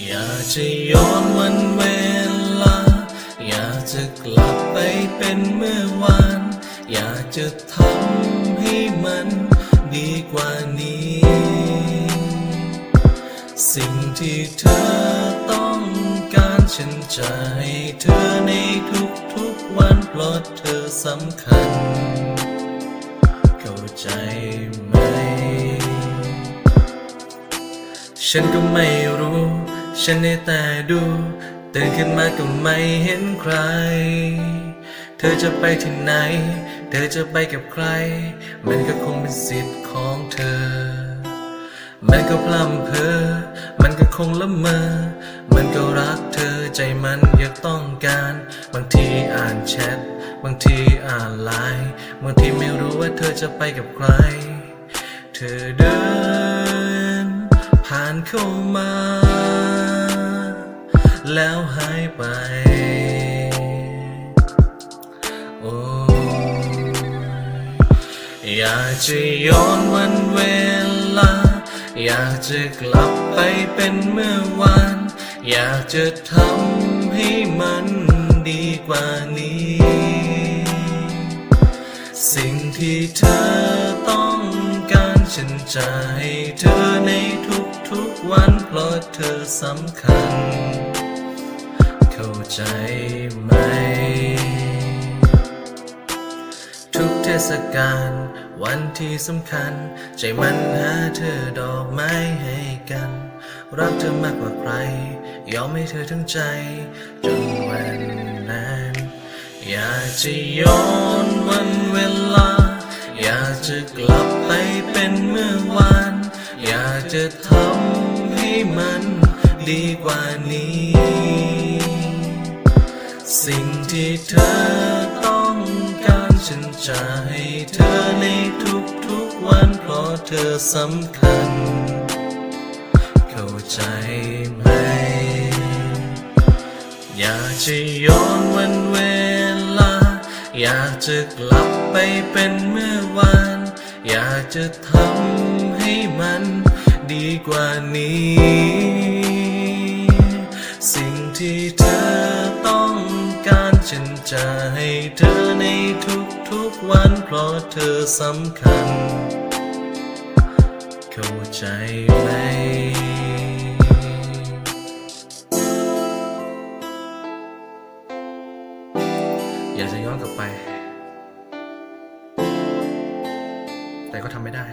อยากจะย้อนวันเวลา อยากจะกลับไปเป็นเมื่อวาน อยากจะทำให้มันดีกว่านี้ สิ่งที่เธอต้องการฉันจะให้เธอในทุกๆวันเพราะเธอสำคัญ เข้าใจไหม ฉันก็ไม่รู้ ฉันได้แต่ดูตื่นขึ้นมาก็ไม่เห็นใคร เธอจะไปที่ไหน เธอจะไปกับใคร มันก็คงเป็นสิทธิ์ของเธอ มันก็พลัมเพอ มันก็คงละเมอ มันก็รักเธอใจมันอยากต้องการ บางทีอ่านแชท บางทีอ่านไลน์บางทีไม่รู้ว่าเธอจะไปกับใคร เธอเดินผ่านเข้ามา แล้วหายไป โอ้อยากจะย้อนวันเวลา อยากจะกลับไปเป็นเมื่อวาน อยากจะทำให้มันดีกว่านี้ สิ่งที่เธอต้องการฉันจะให้เธอในทุกๆวันเพราะเธอสำคัญ เข้าใจไหม ทุกเทศกาลวันที่สำคัญ ใจมันหาเธอดอกไม้ให้กัน รักเธอมากกว่าใคร ยอมให้เธอทั้งใจ จนวันนั้นอยากจะย้อนวันเวลา อยากจะกลับไปเป็นเมื่อวาน อยากจะทำให้มันดีกว่านี้ สิ่งที่เธอต้องการฉันจะให้เธอในทุกๆวันเพราะเธอสำคัญ เข้าใจไหม อยากจะย้อนวันเวลา อยากจะกลับไปเป็นเมื่อวาน อยากจะทำให้มันดีกว่านี้ สิ่งที่ ฉันจะให้เธอในทุกๆวัน เพราะเธอสำคัญ เข้าใจไหมอยากจะย้อนกลับไป แต่ก็ทำไม่ได้